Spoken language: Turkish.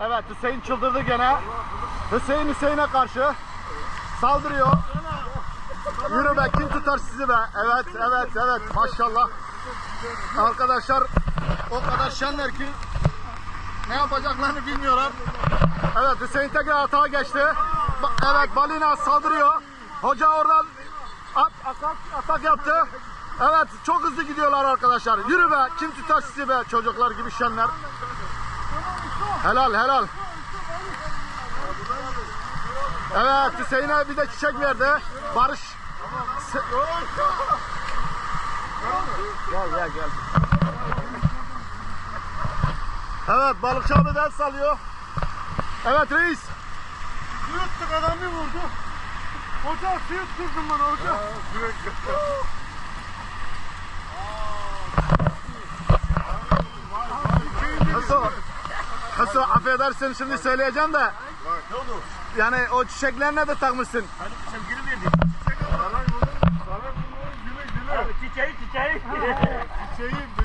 Evet Hüseyin çıldırdı gene. Hüseyin Hüseyin'e karşı saldırıyor. Yürü be kim tutar sizi be? Evet evet evet maşallah. Arkadaşlar o kadar şenler ki ne yapacaklarını bilmiyorlar. Evet Hüseyin tekrar atağa geçti. Evet Balina saldırıyor. Hoca oradan at, atak, atak yaptı. Evet çok hızlı gidiyorlar arkadaşlar. Yürü be kim tutar sizi be çocuklar gibi şenler. Helal helal. Evet Hüseyin'e bir de çiçek verdi. Barış. Se- Gel gel gel. Evet balıkçı abi el salıyor. Evet reis. Sıyırttık adamı vurdu. Hoca sıyırt kırdım bana hoca. Haso. Haso affedersin şimdi söyleyeceğim de. Ne oldu? Yani o çiçeklerine de takmışsın. Hani sevgili verdi. Güle güle. Çiçeği çiçeği. Şeyi